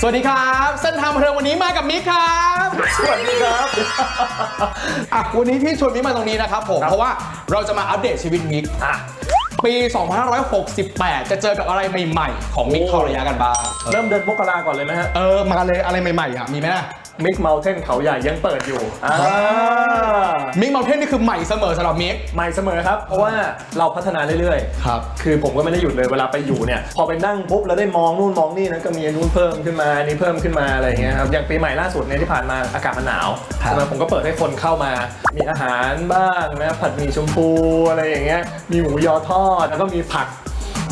สวัสดีครับ เส้นทางบันเทิงวันนี้มากับมิกครับ สวัสดีครับ อะวันนี้ที่ชวนมิกมาตรงนี้นะครับผมครับเพราะว่าเราจะมาอัปเดตชีวิตมิกอะปี 2568 จะเจอกับอะไรใหม่ ๆ ของมิกโอ้ทอระยะกันบ้าง เริ่มเดือนมกราก่อนเลยไหมฮะ เออ มาเลยอะไรใหม่ๆอะ มีไหมล่ะ มิกเมลเทนเขาใหญ่ยังเปิดอยู่อ่ามิกเมลเทนนี่คือใหม่เสมอสำหรับมิก ใหม่เสมอครับ เพราะว่าเราพัฒนาเรื่อยๆครับ คือผมก็ไม่ได้หยุดเลยเวลาไปอยู่เนี่ย พอไปนั่งปุ๊บแล้วได้มองนู่นมองนี่นะก็มีอันนู่นเพิ่มขึ้นมาอันนี้เพิ่มขึ้นมาอะไรอย่างเงี้ยครับอย่างปีใหม่ล่าสุดเนี่ยที่ผ่านมาอากาศมันหนาวครับ ใช่ไหมผมก็เปิดให้คนเข้ามา มีอาหารบ้างนะผัดหมี่ชมพูอะไรอย่างเงี้ยมีหมูยอทอดแล้วก็มีผัก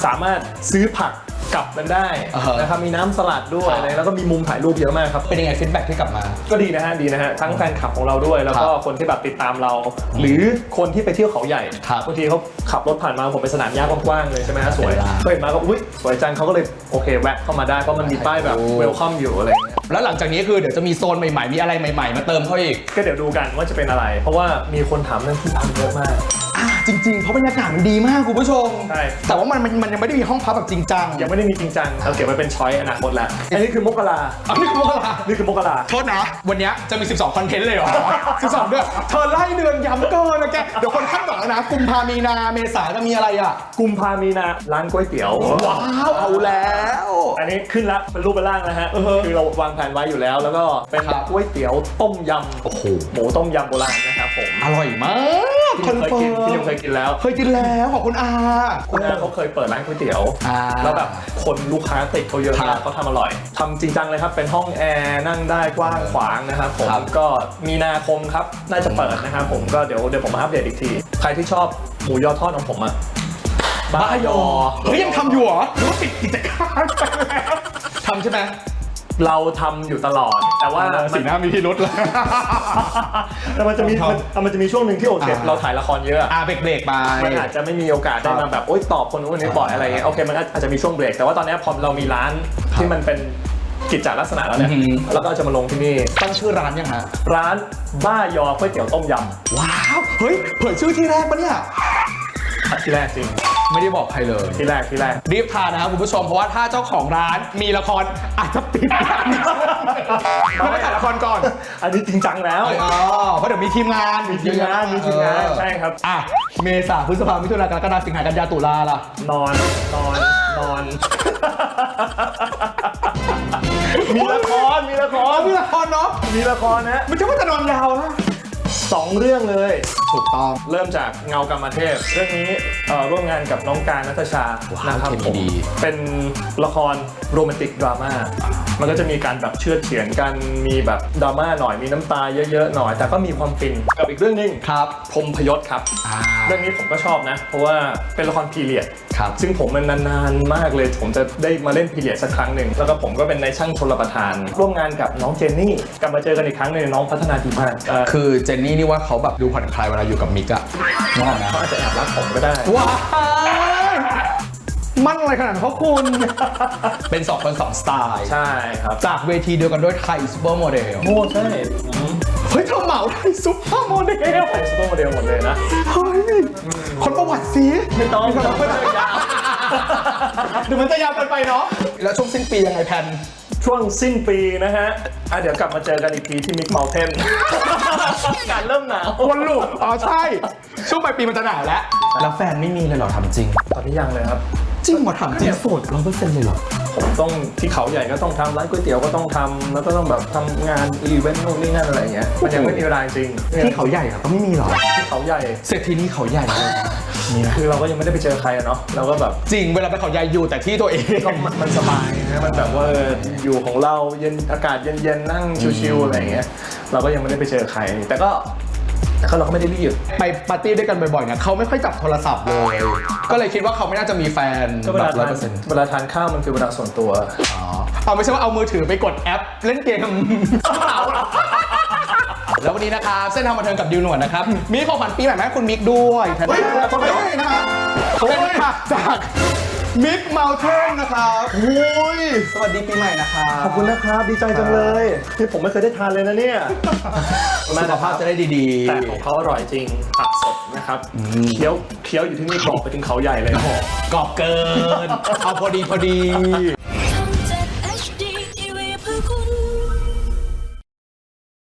สามารถซื้อผัก กลับกันได้อ่าฮะนะครับมีน้ำสลัดด้วยครับ อะไรแล้วก็มีมุมถ่ายรูปเยอะมากครับ เป็นยังไงฟีดแบ็กที่กลับมา ก็ดีนะฮะดีนะฮะทั้งแฟนคลับของเราด้วยแล้วก็ครับคนที่แบบติดตามเรา หรือคนที่ไปเที่ยวเขาใหญ่ครับบางทีเขาขับรถผ่านมาผมไปสนามหญ้ากว้างๆเลยใช่ไหมฮะสวยเวลาเคยเห็นมาก็อุ้ยสวยจังเขาก็เลยโอเคแวะเข้ามาได้เพราะมันมีป้ายแบบโอ้เวลคัมอยู่อะไรอย่างเงี้ยแล้วหลังจากนี้คือเดี๋ยวจะมีโซนใหม่ๆ มีอะไรใหม่ๆ มาเติมเข้าอีก ก็เดี๋ยวดูกันว่าจะเป็นอะไร เพราะว่ามีคนถามเรื่องที่พักเยอะมาก อะจริงๆ เพราะบรรยากาศมันดีมากคุณผู้ชม ใช่ แต่ว่ามันมันมันยังไม่ได้มีห้องพักแบบจริงจังยังไม่ได้มีจริงจังเราเก็บไว้เป็นช้อยอนาคตแล้วอันนี้คือมกราอันนี้คือว่าอะไรนี่คือมกราโทษนะ วันเนี้ยจะมี 12 คอนเทนต์เลยเหรอ 12 เดือนเธอไล่เดือนย้ำเกินนะแก เดี๋ยวคนคาดหวังแล้วนะ กุมภามีนา เมษาจะมีอะไรอะ กุมภามีนาร้านก๋วยเตี๋ยว ว้าวเอาแล้ว อันนี้ขึ้นละเป็นรูปเป็นร่างนะฮะ อือฮะคือเราวางแผนไว้อยู่แล้ว แล้วก็เป็นครับ ก๋วยเตี๋ยวต้มยำโอ้โห หมูต้มยำโบราณนะครับผม อร่อยมาก พี่นิวเคยกินพี่นิวเคยกินแล้ว เคยกินแล้วขอบคุณอาคุณอาเขาเคยเปิดร้านก๋วยเตี๋ยวอ่าแล้วแบบคนลูกค้าติดเขาเยอะครัมากบเขาทำอร่อยทำจริงจังเลยครับ เป็นห้องแอร์นั่งได้กว้างขวางนะครับผมครับก็มีนาคมครับน่าจะเปิดนะครับผมก็เดี๋ยวเดี๋ยวผมมาอัปเดตอีกที ใครที่ชอบหมูยอทอดของผมอะบ้ายอเฮ้ยยังทำอยู่เหรอหรือว่าปิดกิจการไปแล้วทำใช่ไหม เราทำอยู่ตลอด แต่ว่าสีหน้ามีพิรุษแล้ว แต่มันจะมีทำมันมันจะมีช่วงหนึ่งที่โอเคอ่า เราถ่ายละครเยอะอ่าเบรกเบรกๆไป มันอาจจะไม่มีโอกาสได้ครัมาบแบบโอ๊ยตอบคนนู้นคนนี้บ่อยอะไรเงี้ยโอเคมันอาจจะมีช่วงเบรกแต่ว่าตอนนี้พอเรามีร้านที่มันเป็นกิจจลักษณะแล้วเนี่ยอือหือเราก็จะมาลงที่นี่ ตั้งชื่อร้านยังฮะ ร้านบ้ายอก๋วยเตี๋ยวต้มยว้าว เฮ้ย เผยชื่อที่แรกปะเนี่ยำ ที่แรกจริง ไม่ได้บอกใครเลย ที่แรกที่แรก รีบทานนะครับคุณผู้ชมเพราะว่าถ้าเจ้าของร้านมีละครอาจจะปิดร้านอีกไม่ได้ถ่ายละครก่อนอันนี้จริงจังแล้ว อ๋อเพราะเดี๋ยวมีทีมงานมีทีมงานมีทีมงานใช่ครับ อะเมษาพฤษภามิถุนากรกฎาสิงหากันยาตุลาล่ะนอนนอนนอน มีละครมีละคอ๋อรมีละครเนาะมีละครนะ มันจะว่าจะนอนยาวนะ สองเรื่องเลย ถูกต้องเริ่มจากเงากรรมเทพ เรื่องนี้เอ่อร่วมงานกับน้องการนัทชาว้าวนะครับเคมีผมดี เป็นละครโรแมนติกดราม่ามันก็จะมีการแบบเชื่อดเฉือนกันมีแบบดราม่าหน่อยมีน้ำตาเยอะๆหน่อย แต่ก็มีความฟินกับอีกเรื่องหนึงครับพรหมพยศครับ อ่า เรื่องนี้ผมก็ชอบนะ เพราะว่าเป็นละครพีเรียดครับ ซึ่งผมมันนานๆมากเลย ผมจะได้มาเล่นพีเรียดสักครั้งหนึ่ง แล้วก็ผมก็เป็นในช่างชนประทาน ร่วมงานกับน้องเจนนี่กลับมาเจอกันอีกครั้งหนึ่งน้องพัฒนาดีมากเอ่อคือเจนนี่นี่ว่าเขาแบบดูผ่อนคลายเวลาอยู่กับมิกอะนึกออกไหมเขาอาจจะแอบรักผมก็ได้ ว้ายมั่นอะไรขนาดนั้นเพราะคุณ เป็นสองคนสองสไตล์ ใช่ครับจากเวทีเดียวกันด้วยไทยซูเปอร์โมเดล โอ้ใช่อืมเฮ้ยเธอเหมาไทยซูเปอร์โมเดลเป็นซูเปอร์โมเดลหมดเลยนะ เฮ้ย คนประวัติสิไม่ต้องคนประวัติไม่ต้องยาว เดี๋ยวมันจะยาวเกินไปเนาะ แล้วช่วงสิ้นปียังไงแพน ช่วงสิ้นปีนะฮะอะเดี๋ยวกลับมาเจอกันอีกทีที่มิกเมลเทนการเริ่มหนาววนลูกอ๋อใช่ ช่วงปลายปีมันจะหนาวแล้ว แล้วแฟนไม่มีเลยเหรอทำจริง ตอนนี้ยังเลยครับ จริงเหรอทำจริงโสดร้อยเปอร์เซ็นต์เลยเหรอ ผมต้องที่เขาใหญ่ก็ต้องทำร้านก๋วยเตี๋ยวก็ต้องทำแล้วก็ต้องแบบทำงานอีเวนต์นู่นนี่นั่นอะไรอย่างเงี้ยมันยังไม่มีเวลาจริงที่เขาใหญ่อะก็ไม่มีหรอที่เขาใหญ่ เศรษฐีนี้เขาใหญ่เลยมีนะคือเราก็ยังไม่ได้ไปเจอใครอะเนาะเราก็แบบจริงเวลาไปเขาใหญ่อยู่แต่ที่ตัวเองก็มันมันสบายนะมันแบบว่าเอออยู่ของเราเย็นอากาศเย็นๆนั่งชิวๆอะไรอย่างเงี้ยเราก็ยังไม่ได้ไปเจอใคร แต่ก็ แต่ก็เราก็ไม่ได้รีบ ไปปาร์ตี้ด้วยกันบ่อยๆเนี่ยเขาไม่ค่อยจับโทรศัพท์เลย ก็เลยคิดว่าเขาไม่น่าจะมีแฟนก็เวแบลาบร้อทายนเปอร์เซ็นต์เวลาทานข้าวมันคือเวลาส่วนตัว อ๋อเอาไม่ใช่ว่าเอามือถือไปกดแอปเล่นเกม แล้ววันนี้นะครับเส้นทางบันเทิงกับดิวหนวดนะครับ มีของขวัญปีใหม่มาให้คุณมิกด้วยเฮ้ยเฮ้ยนะครับ เป็นค่ะจาก มิกเมลเทนนะครับโอ้ยสวัสดีปีใหม่นะครับ ขอบคุณนะครับดีใจจังเลยที่ผมไม่เคยได้ทานเลยนะเนี่ยสุขภาพจะได้ดีๆ แต่ของเขาอร่อยจริงผักสดนะครับเคี้ยวเคี้ยวอยู่ที่นี่กรอบไปถึงเขาใหญ่เลยกรอบเกิน เอาพอดีพอดี